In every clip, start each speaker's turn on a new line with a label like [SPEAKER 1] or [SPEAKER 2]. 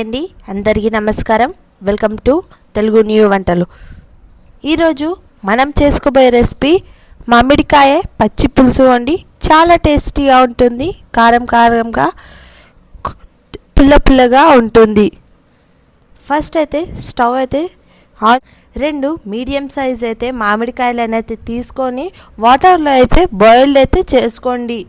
[SPEAKER 1] అండి అందరికీ నమస్కారం. వెల్కమ్ టు తెలుగు న్యూ వంటలు. ఈరోజు మనం చేసుకోబోయే రెసిపీ మామిడికాయ పచ్చి పులుసు అండి. చాలా టేస్టీగా ఉంటుంది కారం కారంగా పుల్ల పుల్లగా ఉంటుంది. ఫస్ట్ అయితే స్టవ్ అయితే రెండు మీడియం సైజ్ అయితే మామిడికాయలు అయితే తీసుకొని వాటర్లో అయితే బాయిల్డ్ అయితే చేసుకోండి.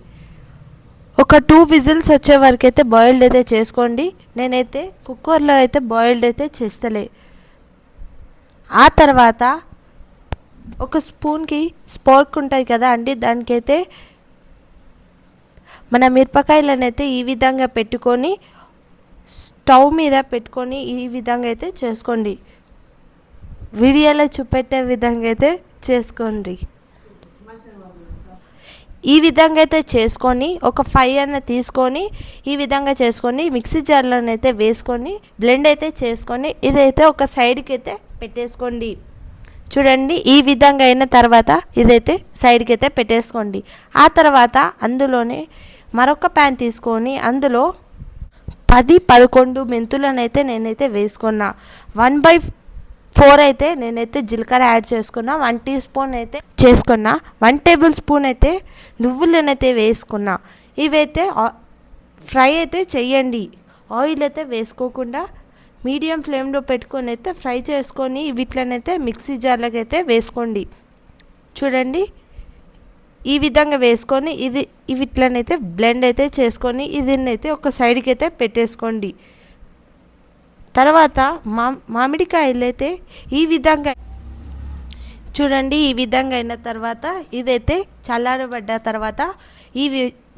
[SPEAKER 1] ఒక టూ విజిల్స్ వచ్చే వరకు అయితే బాయిల్డ్ అయితే చేసుకోండి. నేనైతే కుక్కర్లో అయితే బాయిల్డ్ అయితే చేస్తలే. ఆ తర్వాత ఒక స్పూన్కి స్పోర్క్ ఉంటుంది కదా అండి దానికైతే మన మిరపకాయలను అయితే ఈ విధంగా పెట్టుకొని స్టవ్ మీద పెట్టుకొని ఈ విధంగా అయితే చేసుకోండి. వీడియోలో చూపెట్టే విధంగా అయితే చేసుకోండి. ఈ విధంగా అయితే చేసుకొని ఒక ఫైవ్ అన్న తీసుకొని ఈ విధంగా చేసుకొని మిక్సీ జార్లోనైతే వేసుకొని బ్లెండ్ అయితే చేసుకొని ఇదైతే ఒక సైడ్కి అయితే పెట్టేసుకోండి. చూడండి ఈ విధంగా అయిన తర్వాత ఇదైతే సైడ్కి అయితే పెట్టేసుకోండి. ఆ తర్వాత అందులోనే మరొక ప్యాన్ తీసుకొని అందులో పది పదకొండు మెంతులను అయితే నేనైతే వేసుకున్నా. వన్ బై ఫోర్ అయితే నేనైతే జీలకర్ర యాడ్ చేసుకున్నా వన్ టీ స్పూన్ అయితే చేసుకున్నా వన్ టేబుల్ స్పూన్ అయితే నువ్వులనైతే వేసుకున్నా. ఇవైతే ఫ్రై అయితే చెయ్యండి. ఆయిల్ అయితే వేసుకోకుండా మీడియం ఫ్లేమ్లో పెట్టుకొని అయితే ఫ్రై చేసుకొని వీటిలోనైతే మిక్సీ జార్లోకి అయితే వేసుకోండి. చూడండి ఈ విధంగా వేసుకొని ఇది వీటిలోనైతే బ్లెండ్ అయితే చేసుకొని ఇదినైతే ఒక సైడ్కి అయితే పెట్టేసుకోండి. తర్వాత మా మామిడికాయలు అయితే ఈ విధంగా చూడండి ఈ విధంగా అయిన తర్వాత ఇదైతే చల్లారబడ్డ తర్వాత ఈ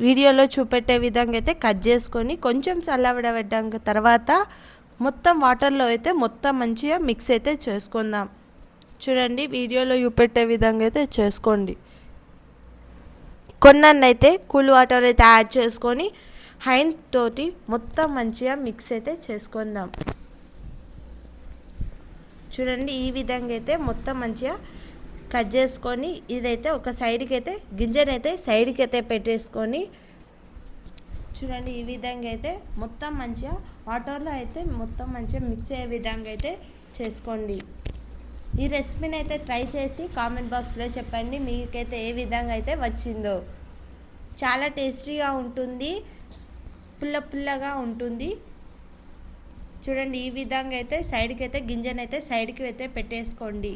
[SPEAKER 1] వీడియోలో చూపెట్టే విధంగా అయితే కట్ చేసుకొని కొంచెం చల్లబడబడ్డాక తర్వాత మొత్తం వాటర్లో అయితే మొత్తం మంచిగా మిక్స్ అయితే చేసుకుందాం. చూడండి వీడియోలో చూపెట్టే విధంగా అయితే చేసుకోండి. కొన్నన్ని కూల్ వాటర్ అయితే యాడ్ చేసుకొని హైన్ తోటి మొత్తం మంచిగా మిక్స్ అయితే చేసుకుందాం. చూడండి ఈ విధంగా అయితే మొత్తం మంచిగా కట్ చేసుకొని ఇదైతే ఒక సైడ్కి అయితే గింజనైతే సైడ్కి అయితే పెట్టేసుకొని చూడండి ఈ విధంగా అయితే మొత్తం మంచిగా వాటర్లో అయితే మొత్తం మంచిగా మిక్స్ అయ్యే విధంగా అయితే చేసుకోండి. ఈ రెసిపీని అయితే ట్రై చేసి కామెంట్ బాక్స్లో చెప్పండి మీకైతే ఏ విధంగా అయితే వచ్చిందో. చాలా టేస్టీగా ఉంటుంది పుల్ల పుల్లగా ఉంటుంది. చూడండి ఈ విధంగా అయితే సైడ్కి అయితే గింజను అయితే సైడ్కి అయితే పెట్టేసుకోండి.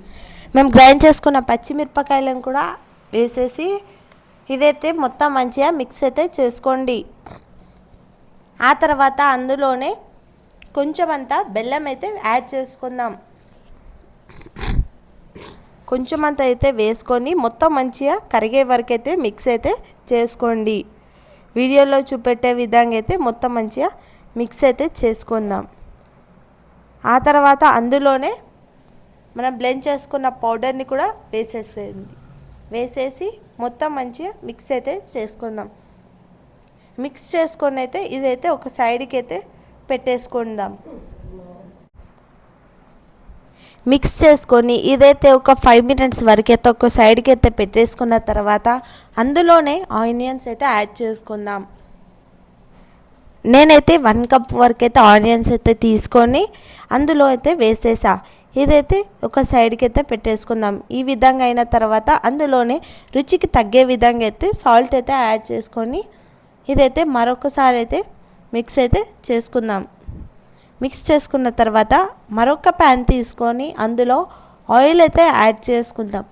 [SPEAKER 1] మేము గ్రైండ్ చేసుకున్న పచ్చిమిరపకాయలను కూడా వేసేసి ఇదైతే మొత్తం మంచిగా మిక్స్ అయితే చేసుకోండి. ఆ తర్వాత అందులోనే కొంచెం అంతా బెల్లం అయితే యాడ్ చేసుకుందాం. కొంచెం అంత అయితే వేసుకొని మొత్తం మంచిగా కరిగే వరకు అయితే మిక్స్ అయితే చేసుకోండి. వీడియోలో చూపెట్టే విధంగా అయితే మొత్తం మంచిగా మిక్స్ అయితే చేసుకుందాం. ఆ తర్వాత అందులోనే మనం బ్లెండ్ చేసుకున్న పౌడర్ని కూడా వేసేసేయండి వేసేసి మొత్తం మంచిగా మిక్స్ అయితే చేసుకుందాం. మిక్స్ చేసుకొని అయితే ఇదైతే ఒక సైడ్కి అయితే పెట్టేసుకుందాం. మిక్స్ చేసుకొని ఇదైతే ఒక ఫైవ్ మినిట్స్ వరకు అయితే ఒక సైడ్కి అయితే పెట్టేసుకున్న తర్వాత అందులోనే ఆనియన్స్ అయితే యాడ్ చేసుకుందాం. నేనైతే వన్ కప్ వరకు అయితే ఆనియన్స్ అయితే తీసుకొని అందులో అయితే వేసేసా. ఇదైతే ఒక సైడ్కి అయితే పెట్టేసుకుందాం. ఈ విధంగా అయిన తర్వాత అందులోనే రుచికి తగ్గే విధంగా అయితే సాల్ట్ అయితే యాడ్ చేసుకొని ఇదైతే మరొకసారి అయితే మిక్స్ అయితే చేసుకుందాం. మిక్స్ చేసుకున్న తర్వాత మరొక ప్యాన్ తీసుకొని అందులో ఆయిల్ అయితే యాడ్ చేసుకుందాం.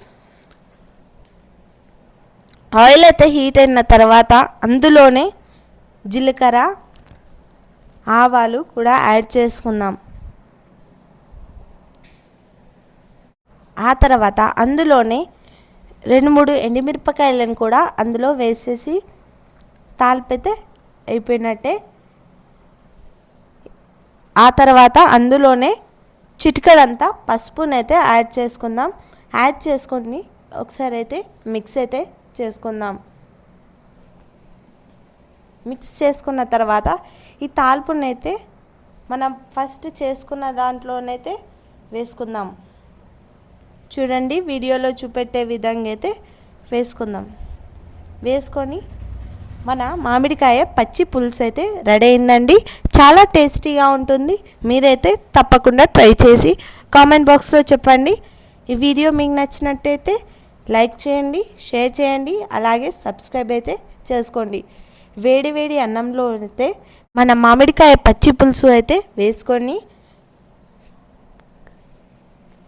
[SPEAKER 1] ఆయిల్ అయితే హీట్ అయిన తర్వాత అందులోనే జీలకర్ర ఆవాలు కూడా యాడ్ చేసుకుందాం. ఆ తర్వాత అందులోనే రెండు మూడు ఎండుమిరపకాయలను కూడా అందులో వేసేసి తాలిపైతే అయిపోయినట్టే. ఆ తర్వాత అందులోనే చిటికడంతా పసుపునైతే యాడ్ చేసుకుందాం. యాడ్ చేసుకొని ఒకసారి అయితే మిక్స్ అయితే చేసుకుందాం. మిక్స్ చేసుకున్న తర్వాత ఈ తాల్పునైతే మనం ఫస్ట్ చేసుకున్న దాంట్లోనైతే వేసుకుందాం. చూడండి వీడియోలో చూపెట్టే విధంగా అయితే వేసుకుందాం. వేసుకొని మన మామిడికాయ పచ్చి పులుసు అయితే రెడీ అయిందండి. చాలా టేస్టీగా ఉంటుంది. మీరైతే తప్పకుండా ట్రై చేసి కామెంట్ బాక్స్లో చెప్పండి. ఈ వీడియో మీకు నచ్చినట్టయితే లైక్ చేయండి షేర్ చేయండి అలాగే సబ్స్క్రైబ్ అయితే చేసుకోండి. వేడి వేడి అన్నంలో అయితే మన మామిడికాయ పచ్చి పులుసు అయితే వేసుకొని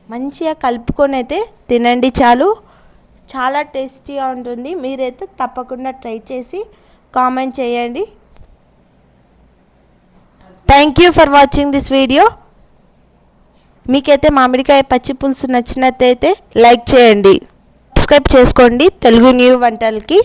[SPEAKER 1] మంచిగా కలుపుకొని అయితే తినండి చాలు. చాలా టేస్టీగా ఉంటుంది. మీరైతే తప్పకుండా ట్రై చేసి కామెంట్ చేయండి. Thank you for watching this video మీకైతే మామిడికాయ పచ్చి పులుసు నచ్చినట్టయితే లైక్ చేయండి. సబ్స్క్రైబ్ చేసుకోండి. తెలుగు న్యూ వంటలకి.